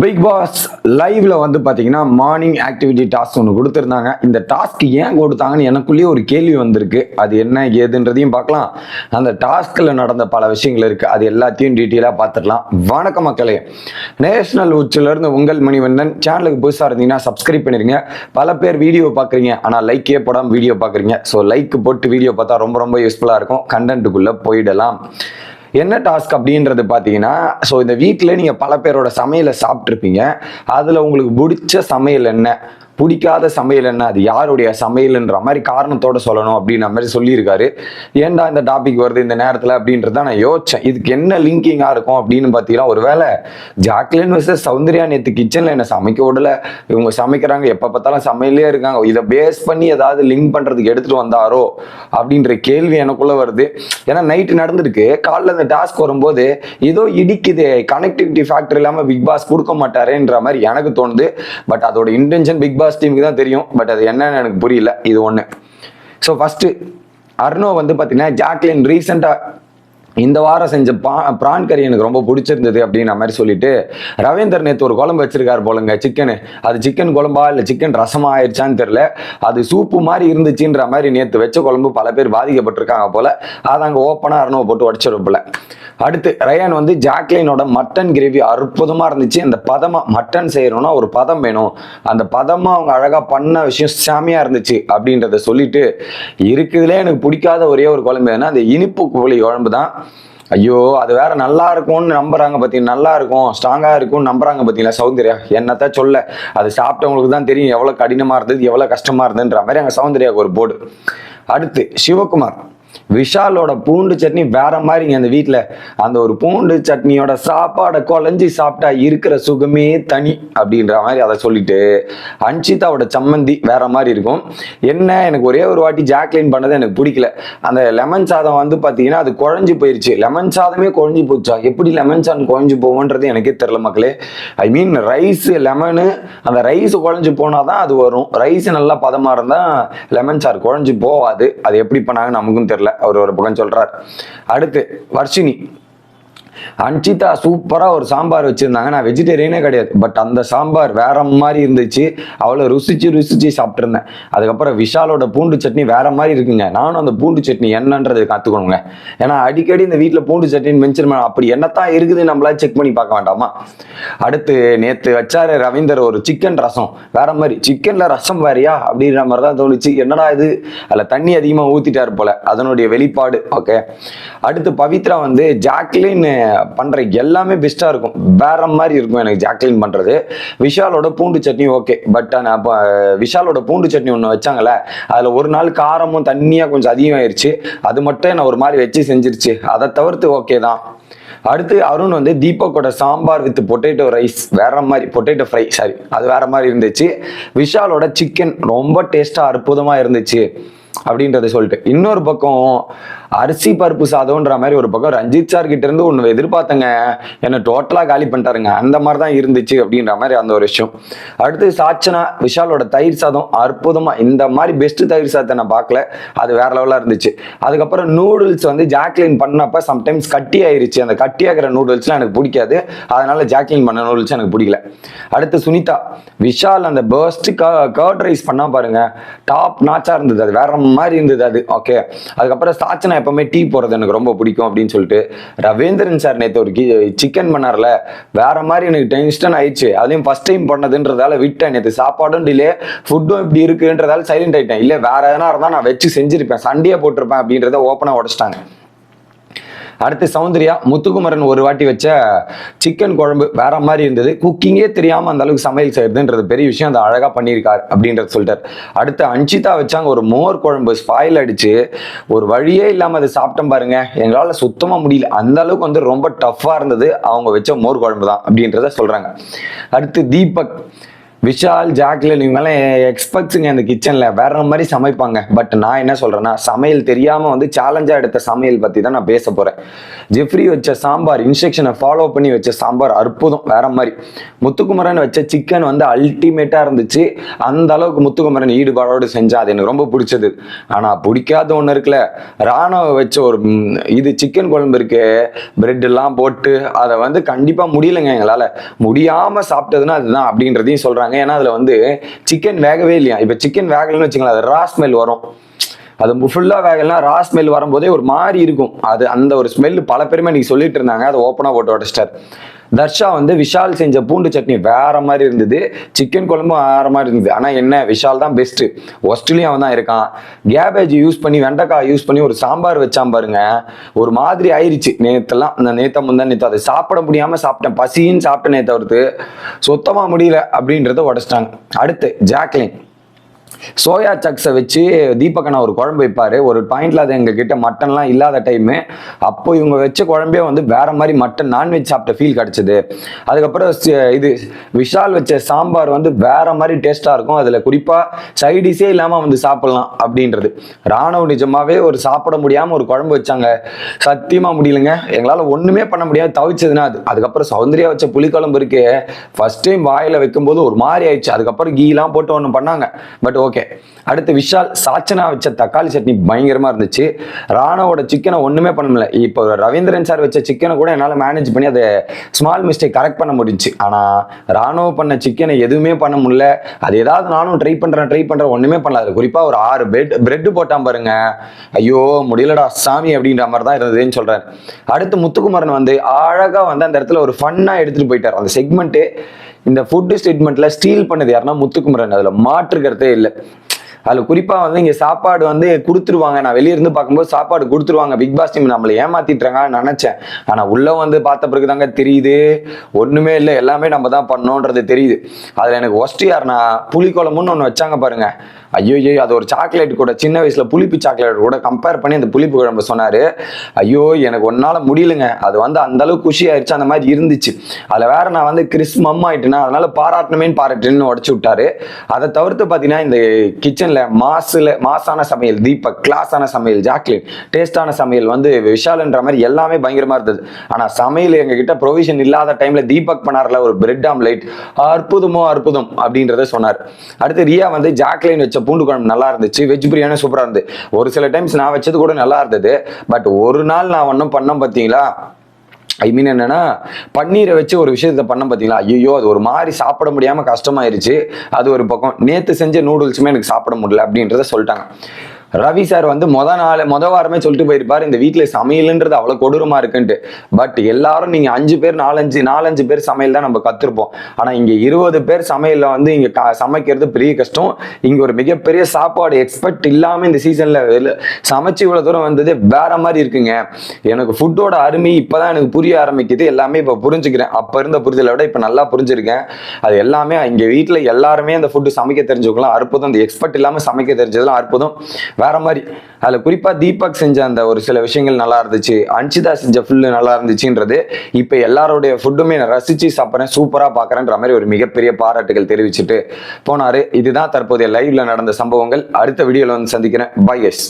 Big pass லைவ்ல வந்து பாத்தீங்கன்னா மார்னிங் ஆக்டிவிட்டி டாஸ்க் ஒன்று கொடுத்துருந்தாங்க. இந்த டாஸ்க் ஏன் கொடுத்தாங்கன்னு எனக்குள்ளேயே ஒரு கேள்வி வந்திருக்கு. அது என்ன ஏதுன்றதையும் பார்க்கலாம். அந்த டாஸ்கில் நடந்த பல விஷயங்கள் இருக்கு. அது எல்லாத்தையும் டீட்டெயிலாக பார்த்துடலாம். வணக்கம் மக்களே. நேஷனல் உச்சிலிருந்து உங்கள் மணிவண்ணன். சேனலுக்கு புதுசாக இருந்தீங்கன்னா சப்ஸ்கிரைப் பண்ணிருங்க. பல பேர் வீடியோ பார்க்குறீங்க. ஆனால் லைக்கே போடாமல் வீடியோ பார்க்குறீங்க. ஸோ லைக் போட்டு வீடியோ பார்த்தா ரொம்ப ரொம்ப யூஸ்ஃபுல்லாக இருக்கும். கண்டென்ட்டுக்குள்ளே போயிடலாம். என்ன டாஸ்க் அப்படின்றது பார்த்தீங்கன்னா ஸோ இந்த வீட்டில் நீங்கள் பல பேரோட சமையலை சாப்பிட்ருப்பீங்க அதில் உங்களுக்கு பிடிச்ச சமையல் என்ன? பிடிக்காத சமையல் என்ன? அது யாருடைய சமையல்ன்ற மாதிரி காரணத்தோட சொல்லணும் அப்படின்ற மாதிரி சொல்லியிருக்காரு. ஏன்டா இந்த டாபிக் வருது இந்த நேரத்தில் அப்படின்றத நான் யோசிச்சேன். இதுக்கு என்ன லிங்கிங்காக இருக்கும் அப்படின்னு பார்த்தீங்கன்னா ஒருவேளை ஜாக்லின் வர்சஸ் சௌந்தர்யா நேற்று கிச்சனில் என்ன சமைக்க விடல? இவங்க சமைக்கிறாங்க எப்போ பார்த்தாலும் சமையலே இருக்காங்க. இதை பேஸ் பண்ணி ஏதாவது லிங்க் பண்ணுறதுக்கு எடுத்துகிட்டு வந்தாரோ அப்படின்ற கேள்வி எனக்குள்ளே வருது. ஏன்னா நைட்டு நடந்திருக்கு. காலைல இந்த டாஸ்க் வரும்போது ஏதோ இடிக்குது. கனெக்டிவிட்டி ஃபேக்டர் இல்லாமல் பிக் பாஸ் கொடுக்க மாட்டாரேன்ற மாதிரி எனக்கு தோணுது. பட் அதோட இன்டென்ஷன் பிக் பாஸ் டீமுக்கு தான் தெரியும் பட் அது என்னன்னு எனக்கு புரியல. இது ஒன்று ஸோ ஃபஸ்ட்டு அர்ணோ வந்து பார்த்தீங்கன்னா ஜாக்லின் ரீசெண்டாக இந்த வாரம் செஞ்ச பா பிரான் கறி எனக்கு ரொம்ப பிடிச்சிருந்தது அப்படின்ற மாதிரி சொல்லிட்டு ரவீந்தர் நேற்று ஒரு குழம்பு வச்சிருக்காரு போலங்க சிக்கனு. அது சிக்கன் குழம்பா இல்லை சிக்கன் ரசமா ஆயிடுச்சான்னு தெரில அது சூப்பு மாதிரி இருந்துச்சுன்ற மாதிரி நேற்று வச்ச குழம்பு பல பேர் பாதிக்கப்பட்டிருக்காங்க போல. அதை அங்கே ஓப்பனாக அரணவை போட்டு உடச்சிருப்பில்ல அடுத்து ரயான் வந்து ஜாக்லினோட மட்டன் கிரேவி அற்புதமாக இருந்துச்சு. அந்த பதமாக மட்டன் செய்யணும்னா ஒரு பதம் வேணும். அந்த பதமாக அவங்க அழகாக பண்ண விஷயம் சாமியாக இருந்துச்சு அப்படின்றத சொல்லிட்டு இருக்குதுலே எனக்கு பிடிக்காத ஒரே ஒரு குழம்பு எதுனா அந்த இனிப்பு கோழி குழம்பு தான். ஐயோ அது வேற நல்லா இருக்கும்னு நம்புறாங்க பார்த்தீங்கன்னா நல்லா இருக்கும் ஸ்ட்ராங்காக இருக்கும்னு நம்புறாங்க பார்த்தீங்களா சௌந்தர்யா? என்னத்த சொல்ல? அது சாப்பிட்டவங்களுக்கு தான் தெரியும் எவ்வளோ கடினமாக இருந்தது எவ்வளோ கஷ்டமாக இருந்ததுன்ற மாதிரி அங்கே சௌந்தர்யாவுக்கு ஒரு போர்டு அடுத்து சிவகுமார். விஷாலோட பூண்டு சட்னி வேற மாதிரிங்க அந்த வீட்டில் அந்த ஒரு பூண்டு சட்னியோட சாப்பாடை குழஞ்சி சாப்பிட்டா இருக்கிற சுகமே தனி அப்படின்ற மாதிரி அதை சொல்லிட்டு அன்ஷிதாவோட சம்மந்தி வேற மாதிரி இருக்கும். என்ன எனக்கு ஒரே ஒரு வாட்டி ஜாக்லின் பண்ணது எனக்கு பிடிக்கல. அந்த லெமன் சாதம் வந்து பார்த்தீங்கன்னா அது குழஞ்சி போயிருச்சு. லெமன் சாதமே குழஞ்சி போச்சா? எப்படி லெமன் சாதம் குழஞ்சி போகும்ன்றது எனக்கே தெரில மக்களே. ஐ மீன் ரைஸ் லெமனு அந்த ரைஸ் குழஞ்சி போனால் தான் அது வரும். ரைஸ் நல்லா பதமாக இருந்தால் லெமன் சார் குழஞ்சி போகாது அது எப்படி பண்ணாங்க நமக்கும் தெரில அவர் ஒரு பக்கம் சொல்கிறார் அடுத்து வர்ஷினி. அன்சிதா சூப்பராக ஒரு சாம்பார் வச்சுருந்தாங்க. நான் வெஜிடேரியனே கிடையாது. பட் அந்த சாம்பார் வேற மாதிரி இருந்துச்சு. அவ்வளோ ருசிச்சு ருசிச்சு சாப்பிட்ருந்தேன் அதுக்கப்புறம் விஷாலோட பூண்டு சட்னி வேற மாதிரி இருக்குங்க. நானும் அந்த பூண்டு சட்னி என்னன்றது கற்றுக்கணுங்க ஏன்னா அடிக்கடி இந்த வீட்டில் பூண்டு சட்னின்னு மென்ஷன் பண்ண அப்படி என்னத்தான் இருக்குது நம்மளா செக் பண்ணி பார்க்க வேண்டாமா? அடுத்து நேற்று வச்சாரு ரவீந்தர் ஒரு சிக்கன் ரசம். வேற மாதிரி சிக்கனில் ரசம் வேறையா? அப்படின்ற மாதிரி தான் தோணுச்சு. என்னடா இது? அதில் தண்ணி அதிகமாக ஊற்றிட்டார் போல. அதனுடைய வெளிப்பாடு. ஓகே அடுத்து பவித்ரா வந்து ஜாக்லின் பண்ணுற எல்லாமே பெஸ்ட்டாக இருக்கும். வேற மாதிரி இருக்கும் எனக்கு ஜாக்லின் பண்ணுறது விஷாலோட பூண்டு சட்னி ஓகே பட் அப்போ விஷாலோட பூண்டு சட்னி ஒன்று வச்சாங்களே அதில் ஒரு நாள் காரமும் தண்ணியாக கொஞ்சம் அதிகமாயிருச்சு. அது மட்டும் என்ன ஒரு மாதிரி வச்சு செஞ்சிருச்சு. அதை தவிர்த்து ஓகே தான். அடுத்து அருண் வந்து தீபக்கோட சாம்பார் வித் பொட்டேட்டோ ரைஸ் வேற மாதிரி பொட்டேட்டோ ஃப்ரை சாரி அது வேற மாதிரி இருந்துச்சு. விஷாலோட சிக்கன் ரொம்ப டேஸ்டா அற்புதமா இருந்துச்சு. அப்படின்றத சொல்லிட்டு. இன்னொரு பக்கம் அரிசி பருப்பு சாதம்ன்ற மாதிரி ஒரு பக்கம் ரஞ்சித் சார் கிட்ட இருந்து ஒன்று எதிர்பார்த்தங்க. என்னை டோட்டலாக காலி பண்ணிட்டாருங்க. அந்த மாதிரி தான் இருந்துச்சு அப்படின்ற மாதிரி அந்த ஒரு விஷயம். அடுத்து சாச்சனா விஷாலோட தயிர் சாதம் அற்புதமா. இந்த மாதிரி பெஸ்ட் தயிர் சாதத்தை நான் பார்க்கல. அது வேற லெவலாக இருந்துச்சு. அதுக்கப்புறம் நூடுல்ஸ் வந்து ஜாக்லின் பண்ணப்ப சம்டைம்ஸ் கட்டி ஆயிருச்சு. அந்த கட்டி ஆகிற நூடுல்ஸ்லாம் எனக்கு பிடிக்காது. அதனால ஜாக்லின் பண்ண நூடுல்ஸ் எனக்கு பிடிக்கல. அடுத்து சுனிதா விஷால் அந்த பேர்ஸ்ட் கர்ட் ரைஸ் பண்ணா பாருங்க. டாப் நாச்சா இருந்தது. அது வேற மாதிரி இருந்தது அது. ஓகே அதுக்கப்புறம் சாச்சனா எப்பவுமே டீ போடுறது எனக்கு ரொம்ப பிடிக்கும் அப்படின்னு சொல்லிட்டு ரவீந்திரன் சார் நேற்று ஒரு சிக்கன் பண்ணார்ல. வேற மாதிரி எனக்கு டென்ஷன் ஆயிடுச்சு. அதையும் ஃபர்ஸ்ட் டைம் பண்ணதுன்றதால விட்டேன். நேற்று சாப்பாடும் டிலே ஃபுட்டும் இப்படி இருக்குன்றதால சைலண்ட் ஆயிட்டேன். இல்லை வேற எதனா இருந்தால் நான் வச்சு செஞ்சிருப்பேன். சண்டையே போட்டிருப்பேன் அப்படின்றத ஓப்பனாக உடச்சிட்டாங்க. அடுத்து சௌந்தர்யா முத்துக்குமரன் ஒரு வாட்டி வச்ச சிக்கன் குழம்பு வேற மாதிரி இருந்தது. குக்கிங்கே தெரியாம அந்த அளவுக்கு சமையல் செய்யறதுன்றது பெரிய விஷயம். அதை அழகா பண்ணியிருக்காரு அப்படின்றது சொல்லிட்டார். அடுத்து அன்ஷிதா வச்சாங்க ஒரு மோர் குழம்பு ஸ்பாயில் அடிச்சு. ஒரு வழியே இல்லாம அதை சாப்பிட்டோம் பாருங்க. எங்களால சுத்தமா முடியல. அந்த அளவுக்கு வந்து ரொம்ப டஃப்பாக இருந்தது. அவங்க வச்ச மோர் குழம்பு தான் அப்படின்றத சொல்றாங்க. அடுத்து தீபக். விஷால் ஜாக்லின் இவங்கெல்லாம் எக்ஸ்பர்ட்ஸுங்க இந்த கிச்சனில் வேற மாதிரி சமைப்பாங்க. பட் நான் என்ன சொல்கிறேன்னா சமையல் தெரியாமல் வந்து சேலஞ்சாக எடுத்த சமையல் பற்றி தான் நான் பேச போகிறேன் ஜெஃப்ரி வச்ச சாம்பார் இன்ஸ்ட்ரக்ஷனை ஃபாலோ பண்ணி வச்ச சாம்பார் அற்புதம். வேற மாதிரி. முத்துக்குமரன் வச்ச சிக்கன் வந்து அல்டிமேட்டாக இருந்துச்சு. அந்த அளவுக்கு முத்துக்குமரன் ஈடுபாடோடு செஞ்சால் அது எனக்கு ரொம்ப பிடிச்சது. ஆனால் பிடிக்காத ஒன்று இருக்குல்ல. ராணுவ வச்ச ஒரு இது சிக்கன் குழம்பு இருக்கு. பிரெட் போட்டு அதை வந்து கண்டிப்பாக முடியலைங்க எங்களால். முடியாமல் சாப்பிட்டதுன்னா அதுதான் அப்படின்றதையும் சொல்கிறாங்க ஏன்னா அதில் வந்து சிக்கன் வேகவே இல்லையா? இப்போ சிக்கன் வேகலைன்னு வச்சுக்கலாம் அது ரா ஸ்மெல் வரும். அது ஃபுல்லாக வேகலாம் ரா ஸ்மெல் வரும்போதே ஒரு மாதிரி இருக்கும். அது அந்த ஒரு ஸ்மெல் பல பேருமே இன்னைக்கு சொல்லிட்டு இருந்தாங்க. அதை ஓப்பனாக போட்டு உடச்சிட்டார். தர்ஷா வந்து விஷால் செஞ்ச பூண்டு சட்னி வேற மாதிரி இருந்தது. சிக்கன் குழம்பு வேற மாதிரி இருந்தது. ஆனால் என்ன விஷால் தான் பெஸ்ட்டு ஒஸ்ட்லேயும் அவன் தான் இருக்கான். கேபேஜ் யூஸ் பண்ணி வெண்டைக்காய் யூஸ் பண்ணி ஒரு சாம்பார் வச்சான் பாருங்க. ஒரு மாதிரி ஆயிருச்சு. நேத்தெல்லாம் அந்த நேத்த முந்தா நேற்று அதை சாப்பிட முடியாமல் சாப்பிட்டேன். பசின்னு சாப்பிட்டேனே தவிர்த்து சுத்தமாக முடியல அப்படின்றத உடச்சிட்டாங்க. அடுத்து ஜாக்லின் சோயா சக்ஸை வச்சு தீபகண்ணா ஒரு குழம்பு வைப்பாரு. ஒரு பாயிண்ட்ல அது எங்ககிட்ட மட்டன்லாம் இல்லாத டைமு அப்போ இவங்க வச்ச குழம்பே வந்து வேற மாதிரி மட்டன் நான்வெஜ் சாப்பிட்ட ஃபீல் கிடைச்சது. அதுக்கப்புறம் இது விஷால் வச்ச சாம்பார் வந்து வேற மாதிரி டேஸ்டா இருக்கும். அதுல குறிப்பா சைடிஸே இல்லாம வந்து சாப்பிடலாம் அப்படின்றது. ராணுவ நிஜமாவே ஒரு சாப்பிட முடியாம ஒரு குழம்பு வச்சாங்க. சத்தியமா முடியலங்க. எங்களால ஒண்ணுமே பண்ண முடியாது. தவிச்சதுன்னா அது. அதுக்கப்புறம் சௌந்தர்யா வச்ச புளிக்குழம்பு இருக்கு. ஃபர்ஸ்ட் டைம் வாயில வைக்கும்போது ஒரு மாதிரி ஆயிடுச்சு. அதுக்கப்புறம் கீலாம் போட்டு ஒன்று பண்ணாங்க. பட் ஓகே அடுத்து விஷால் சாச்சனா வச்ச தக்காளி சட்னி பயங்கரமா இருந்துச்சு. ராணாவோட சிக்கனை ஒண்ணுமே பண்ண முடியல. இப்போ ரவீந்திரன் சார் வச்ச சிக்கனை கூட என்னால் மேனேஜ் பண்ணி அதை ஸ்மால் மிஸ்டேக் கரெக்ட் பண்ண முடிஞ்சு ஆனா ராணுவ பண்ண சிக்கனை எதுவுமே பண்ண முடியல. அது ஏதாவது நானும் ட்ரை பண்றேன் ட்ரை பண்றேன் ஒண்ணுமே பண்ணல. அது குறிப்பா ஒரு ஆறு பெட் பிரெட் போட்டான் பாருங்க. ஐயோ முடியலடா சாமி அப்படின்ற மாதிரி தான் இருந்ததுன்னு சொல்றேன் அடுத்து முத்துக்குமரன் வந்து அழகா வந்து அந்த இடத்துல ஒரு ஃபன்னா எடுத்துட்டு போயிட்டார். அந்த செக்மெண்ட்டு இந்த ஃபுட் ஸ்டேட்மெண்ட்ல ஸ்டீல் பண்ணது யாருன்னா முத்துக்குமரன். அதுல மாற்றுக்கிறதே இல்லை. அதில் குறிப்பாக வந்து இங்கே சாப்பாடு வந்து கொடுத்துருவாங்க. நான் வெளியிருந்து பார்க்கும்போது சாப்பாடு கொடுத்துருவாங்க. பிக் பாஸ் டீம் நம்மளை ஏமாத்திட்டுறாங்கன்னு நினச்சேன். ஆனால் உள்ளே வந்து பார்த்த பிறகு தாங்க தெரியுது. ஒன்றுமே இல்லை. எல்லாமே நம்ம தான் பண்ணோன்றது தெரியுது. அதில் எனக்கு ஒஸ்ட் யாருன்னா புளிக்குழம்புன்னு ஒன்று வச்சாங்க பாருங்க. ஐயோ ஐயோ அது ஒரு சாக்லேட் கூட. சின்ன வயசில் புளிப்பு சாக்லேட் கூட கம்பேர் பண்ணி அந்த புளிப்பு குழம்பு சொன்னார். ஐயோ எனக்கு ஒன்றால் முடியலங்க. அது வந்து அந்த அளவுக்கு குஷி ஆயிடுச்சு அந்த மாதிரி இருந்துச்சு. அதில் வேற நான் வந்து கிறிஸ் மம் ஆயிட்டேன்னா அதனால பாராட்டணுமேன்னு பாராட்டுன்னு உடச்சு விட்டாரு. அதை தவிர்த்து பார்த்தீங்கன்னா இந்த கிச்சன் கிச்சன்ல மாசுல மாசான சமையல் தீபக் கிளாஸான சமையல் ஜாக்லின் டேஸ்டான சமையல் வந்து விஷால்ன்ற மாதிரி எல்லாமே பயங்கரமா இருந்தது. ஆனா சமையல் எங்ககிட்ட ப்ரொவிஷன் இல்லாத டைம்ல தீபக் பண்ணார்ல ஒரு பிரெட் ஆம்லைட் அற்புதமோ அற்புதம் அப்படின்றத சொன்னார். அடுத்து ரியா வந்து ஜாக்லின் வச்ச பூண்டு குழம்பு நல்லா இருந்துச்சு வெஜ் பிரியாணி சூப்பரா இருந்து ஒரு சில டைம்ஸ் நான் வச்சது கூட நல்லா இருந்தது. பட் ஒரு நாள் நான் ஒன்றும் பண்ணேன் பார்த்தீங்களா ஐ மீன் என்னன்னா பன்னீரை வச்சு ஒரு விஷயத்த பண்ண பார்த்தீங்களா? ஐயோ அது ஒரு மாதிரி சாப்பிட முடியாமல் கஷ்டமாயிருச்சு. அது ஒரு பக்கம். நேற்று செஞ்ச நூடுல்ஸுமே எனக்கு சாப்பிட முடியல அப்படின்றத சொல்லிட்டாங்க. ரவி சார் வந்து மொத நாள் மொத வாரமே சொல்லிட்டு போயிருப்பாரு இந்த வீட்டில் சமையல்ன்றது அவ்வளோ கொடூரமா இருக்குன்ட்டு. பட் எல்லாரும் நீங்கள் அஞ்சு பேர் நாலஞ்சு நாலஞ்சு பேர் சமையல் தான் நம்ம கற்றுருப்போம் ஆனால் இங்கே இருபது பேர் சமையலில் வந்து இங்கே க- சமைக்கிறது பெரிய கஷ்டம். இங்கே ஒரு மிகப்பெரிய சாப்பாடு எக்ஸ்பெக்ட் இல்லாமல் இந்த சீசனில் சமைச்சு இவ்வளோ தூரம் வந்தது வேற மாதிரி இருக்குங்க. எனக்கு ஃபுட்டோட அருமை இப்போ தான் எனக்கு புரிய ஆரம்பிக்குது. எல்லாமே இப்போ புரிஞ்சுக்கிறேன். அப்போ இருந்த புரிதலை விட இப்போ நல்லா புரிஞ்சிருக்கேன். அது எல்லாமே இங்கே வீட்டில் எல்லாருமே அந்த ஃபுட்டு சமைக்க தெரிஞ்சவங்களாம் அற்புதம். இந்த எக்ஸ்பர்ட் இல்லாமல் சமைக்க தெரிஞ்சதெல்லாம் அற்புதம். வேற மாதிரி. அதுல குறிப்பா தீபக் செஞ்ச அந்த ஒரு சில விஷயங்கள் நல்லா இருந்துச்சு. அன்சிதா செஞ்ச ஃபுல்லு நல்லா இருந்துச்சுன்றது. இப்ப எல்லாருடைய ஃபுட்டுமே நான் ரசிச்சு சாப்பிட்றேன் சூப்பரா பாக்குறேன்ற மாதிரி ஒரு மிகப்பெரிய பாராட்டுகள் தெரிவிச்சுட்டு போனாரு. இதுதான் தற்போதைய லைவ்ல நடந்த சம்பவங்கள். அடுத்த வீடியோல வந்து சந்திக்கிறேன். By S